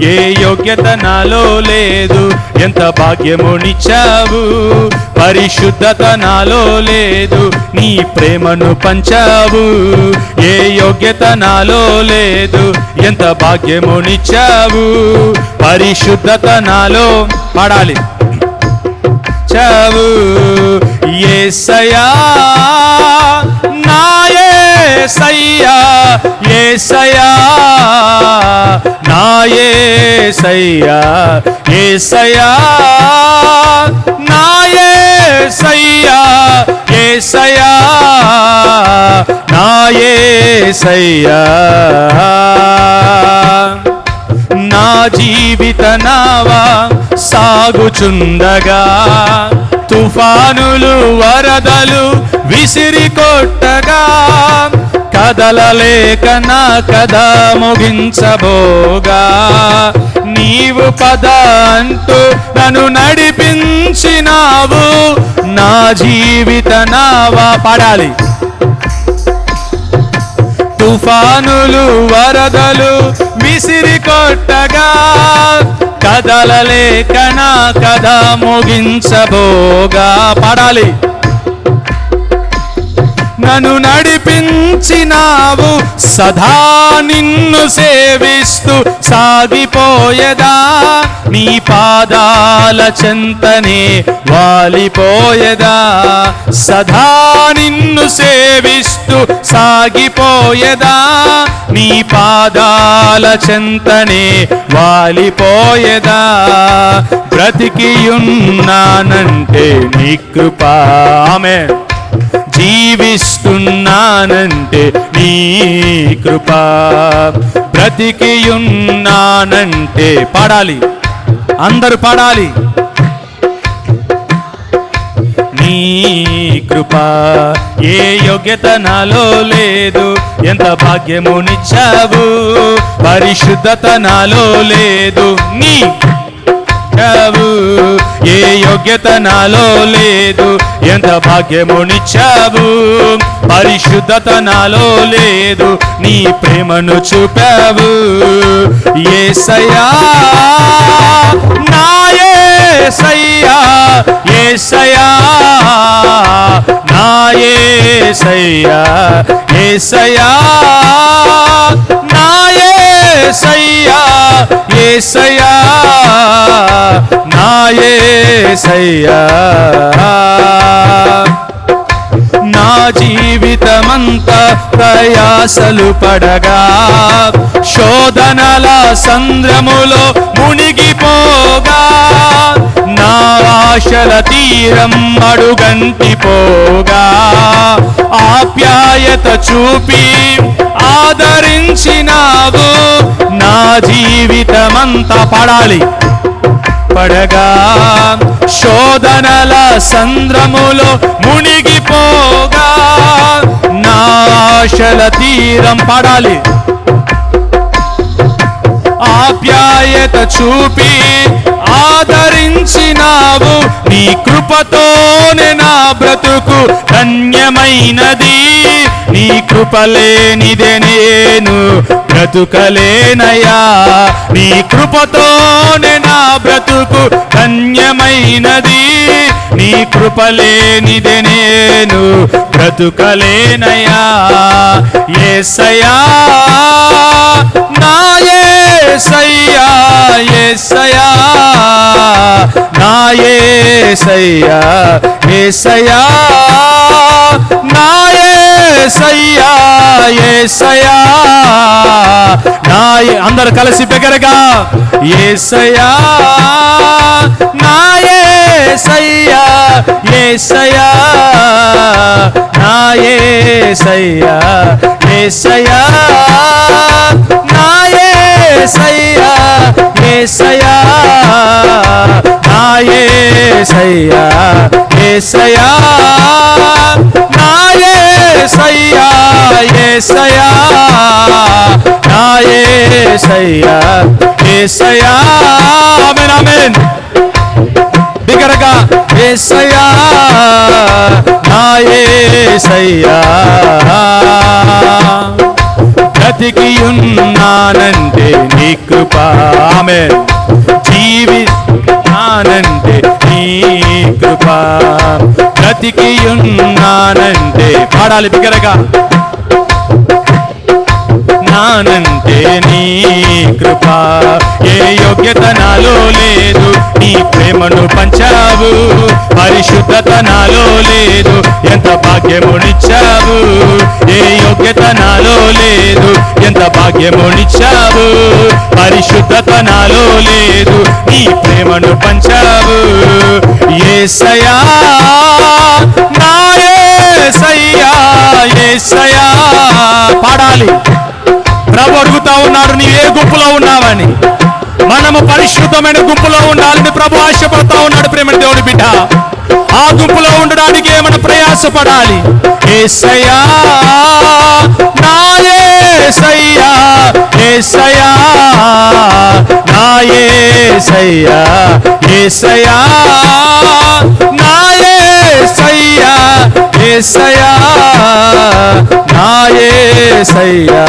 ఏ యోగ్యత నాలో లేదు? ఎంత భాగ్యమునిచ్చావు? పరిశుద్ధత నాలో లేదు. నీ ప్రేమను పంచావు. ఏ యోగ్యత నాలో లేదు. ఎంత భాగ్యమునిచ్చావు? పరిశుద్ధత నాలో పాడాలి. చావు. ఏసయా నా ఏసయ్యా ఏసయా. నా ఏసయ్యా ఏసయ్యా ఏసయ్యా ఏసయ్యా నా జీవిత నావా సాగుచుండగా తుఫానులు వరదలు విసిరి కొట్టగా కదలలేక నా కథ ముగించబోగా. నీవు పద అంటూ నన్ను నడిపించినావు నా జీవిత నావా పాడాలి. తుఫానులు వరదలు విసిరి కొట్టగా కదలలేక నా కథ ముగించబోగా. పడాలి. నన్ను నడిపించినావు. సదా నిన్ను సేవిస్తూ సాగిపోయేదా? నీ పాదాల చెంతనే వాలిపోయేదా? సదా నిన్ను సేవిస్తూ సాగిపోయేదా? నీ పాదాల చెంతనే వాలిపోయేదా? బ్రతికియున్నానంటే నీ కృపా. ఆమె జీవిస్తున్నానంటే నీ కృప. బ్రతికియున్నానంటే పాడాలి. అందరూ పాడాలి. నీ కృప. ఏ యోగ్యత నాలో లేదు. ఎంత భాగ్యమునిచ్చావు. పరిశుద్ధత నాలో లేదు. నీ ఏ యోగ్యత నాలో లేదు. ఎంత భాగ్యమునిచ్చావు? పరిశుద్ధత నాలో లేదు నీ ప్రేమను చూపావు. ఏసయ్యా నా ఏసయ్యా ఏసయ్యా నా ఏసయ్యా ఏసయ్యా నా ఏసయ్యా ఏసయ్యా. నాయసయ్యా నా జీవితమంతా ప్రయాసలు పడగా శోధనల సంద్రములో మునిగిపోగా నా ఆశల తీరం అడుగంటిపోగా ఆప్యాయత చూపి ఆదరించినావు. నా జీవితమంతా పడాలి. పడగా శోధనల సంద్రములో మునిగిపోగా నా ఆశల తీరం పడాలి. ఆప్యాయత చూపి ఆదరించినావు నీ కృపతోనే నా బ్రతుకు ధన్యమైనది. నీ కృపలేనిదే నేను బ్రతుకలేనయ్యా. నీ కృపతోనే నా బ్రతుకు ధన్యమైనది. నీ కృపలేనిదే నేను బ్రతుకలేనయా ఏసయా నా ఏసయ్యా ఏసయ్యా నా ఏసయ్యా ఏసయ్యా నా ఏసయ్యా ఏసయ్యా నా అందరు కలిసి బిగరగా ఏసయ్యా నా ఏసయ్యా ఏసయ్యా నా ఏసయ్యా ఏసయ్యా నా ఏసయ్యా ఏసయ్యా నా ఏసయ్యా ఏసయ్యా నా ఏ ఏసయ్యా ఏసయ్యా నా ఏసయ్యా ఏసయ్యా ఆమేన్ ఆమేన్. బిగరగా ఏసయ్యా నా బ్రతికి ఉన్నానంటే నీ కృప ఆమె జీవితానంటే నీ కృప. బ్రతికి ఉన్నానంటే పాడాలి బిగ్గరగా. నానంటే నీ కృప. ఏ యోగ్యత నాలో లేదు నీ ప్రేమను పంచావు. పరిశుద్ధత నాలో లేదు ఎంత భాగ్యమునిచ్చావు. ఏ యోగ్యత నాలో లేదు ఎంత భాగ్యమునిచ్చావు. పరిశుద్ధత నాలో లేదు నీ ప్రేమను పంచావు. ఏసయా నా ఏసయ్యా పాడాలి. ప్రభు అడుగుతా ఉన్నాడు నీ ఏ గుంపులో ఉన్నావని? మనము పరిశుద్ధమైన గుంపులో ఉండాలని ప్రభు ఆశపడతా ఉన్నాడు ప్రేమ దేవుడి బిడ్డ. ఆ గుంపులో ఉండడానికి మనం ప్రయాసపడాలి? ఏసయ్యా నా ఏసయ్యా ఏసయ్యా నా ఏసయ్యా ఏసయ్యా నా ఏసయ్యా ఏసయ్యా నా ఏసయ్యా.